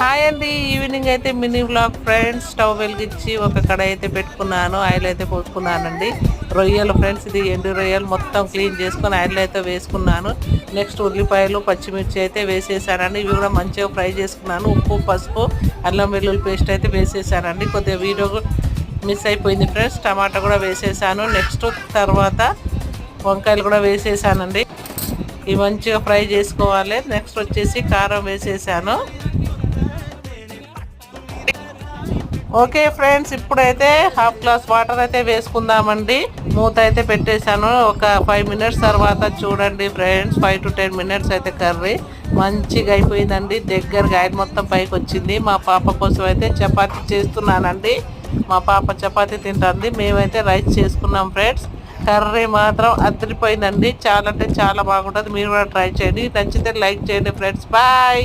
Hi అండి evening అయితే mini blog friends. Stove వెలిగించి ఒక కడ అయితే పెట్టుకున్నాను ఆయిల్ అయితే పోసుకున్నానండి. రొయ్యలు ఫ్రెండ్స్ ఇది ఎండు రొయ్యలు మొత్తం క్లీన్ చేసుకొని ఆయిల్ అయితే వేసుకున్నాను. నెక్స్ట్ ఉల్లిపాయలు పచ్చిమిర్చి అయితే వేసేసానండి. ఇవి కూడా మంచిగా ఫ్రై చేసుకున్నాను. ఉప్పు పసుపు అల్లం వెల్లుల్లి పేస్ట్ అయితే వేసేసానండి. కొద్దిగా వీడియో మిస్ అయిపోయింది ఫ్రెండ్స్. టమాటా కూడా వేసేసాను. నెక్స్ట్ తర్వాత వంకాయలు కూడా వేసేసానండి. ఇవి మంచిగా ఫ్రై చేసుకోవాలి. నెక్స్ట్ వచ్చేసి కారం వేసేసాను. ఓకే ఫ్రెండ్స్ ఇప్పుడైతే హాఫ్ గ్లాస్ వాటర్ అయితే వేసుకుందామండి. మూత అయితే పెట్టేశాను. ఒక ఫైవ్ మినిట్స్ తర్వాత చూడండి friends five to ten minutes అయితే కర్రీ మంచిగా అయిపోయిందండి. దగ్గరగా ఆయిల్ మొత్తం పైకి వచ్చింది. మా పాప కోసం అయితే చపాతీ చేస్తున్నానండి. మా పాప చపాతీ తింటుంది. మేమైతే రైస్ చేసుకున్నాం ఫ్రెండ్స్. కర్రీ మాత్రం అదిరిపోయిందండి. చాలా అంటే చాలా బాగుంటుంది. మీరు కూడా ట్రై చేయండి. నచ్చితే లైక్ చేయండి ఫ్రెండ్స్. బాయ్!